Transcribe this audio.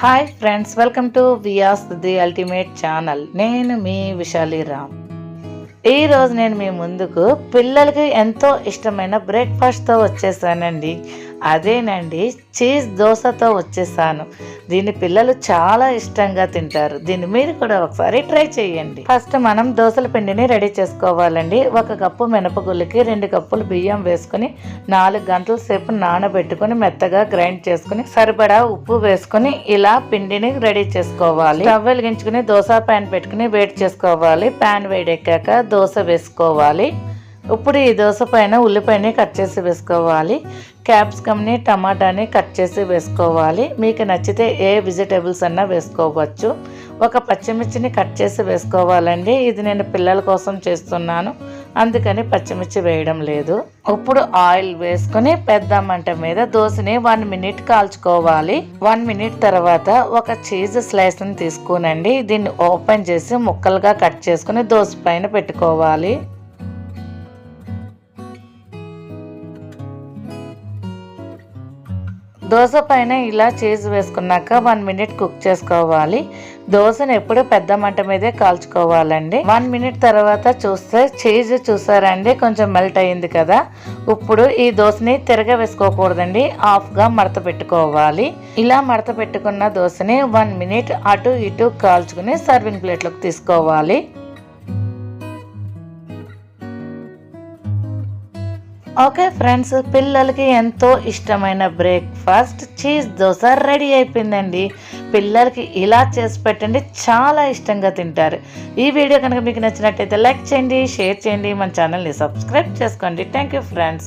Hi friends welcome to Vyas the ultimate channel నేను మీ విశాలి రామ్. ఈరోజు నేను మీ ముందుకు పిల్లలకి ఎంతో ఇష్టమైన బ్రేక్ఫాస్ట్తో వచ్చేసానండి. అదేనండి చీజ్ దోశతో వచ్చేసాను. దీన్ని పిల్లలు చాలా ఇష్టంగా తింటారు. దీన్ని మీరు కూడా ఒకసారి ట్రై చేయండి. ఫస్ట్ మనం దోశల పిండిని రెడీ చేసుకోవాలండి. ఒక కప్పు మినపగుళ్ళకి రెండు కప్పులు బియ్యం వేసుకొని నాలుగు గంటల సేపు నానబెట్టుకొని మెత్తగా గ్రైండ్ చేసుకుని సరిపడా ఉప్పు వేసుకొని ఇలా పిండిని రెడీ చేసుకోవాలి. స్టవ్ వెలిగించుకుని దోశ ప్యాన్ పెట్టుకుని వేడి చేసుకోవాలి. ప్యాన్ వేడెక్కాక దోశ వేసుకోవాలి. ఇప్పుడు ఈ దోశ పైన ఉల్లిపాయని కట్ చేసి వేసుకోవాలి. క్యాప్సికమ్ని టమాటాని కట్ చేసి వేసుకోవాలి. మీకు నచ్చితే ఏ వెజిటేబుల్స్ అన్నా వేసుకోవచ్చు. ఒక పచ్చిమిర్చిని కట్ చేసి వేసుకోవాలండి. ఇది నేను పిల్లల కోసం చేస్తున్నాను. అందుకని పచ్చిమిర్చి వేయడం లేదు. ఇప్పుడు ఆయిల్ వేసుకొని పెద్ద మంట మీద దోశని వన్ మినిట్ కాల్చుకోవాలి. వన్ మినిట్ తర్వాత ఒక చీజ్ స్లైస్ని తీసుకునండి. దీన్ని ఓపెన్ చేసి ముక్కలుగా కట్ చేసుకుని దోశ పైన పెట్టుకోవాలి. దోశ పైన ఇలా చీజ్ వేసుకున్నాక వన్ మినిట్ కుక్ చేసుకోవాలి. దోశను ఎప్పుడు పెద్ద మంట మీదే కాల్చుకోవాలండి. వన్ మినిట్ తర్వాత చూస్తే చీజ్ చూసారండి కొంచెం మెల్ట్ అయింది కదా. ఇప్పుడు ఈ దోశని తిరగ వేసుకోకూడదండి హాఫ్గా మడత పెట్టుకోవాలి. ఇలా మడత పెట్టుకున్న దోశని వన్ మినిట్ అటు ఇటు కాల్చుకుని సర్వింగ్ ప్లేట్లోకి తీసుకోవాలి. ఓకే ఫ్రెండ్స్ పిల్లలకి ఎంతో ఇష్టమైన బ్రేక్ఫాస్ట్ చీజ్ దోశ రెడీ అయిపోయిందండి. పిల్లలకి ఇలా చేసి పెట్టండి చాలా ఇష్టంగా తింటారు. ఈ వీడియో కనుక మీకు నచ్చినట్టయితే లైక్ చేయండి షేర్ చేయండి మన ఛానల్ని సబ్స్క్రైబ్ చేసుకోండి. Thank you friends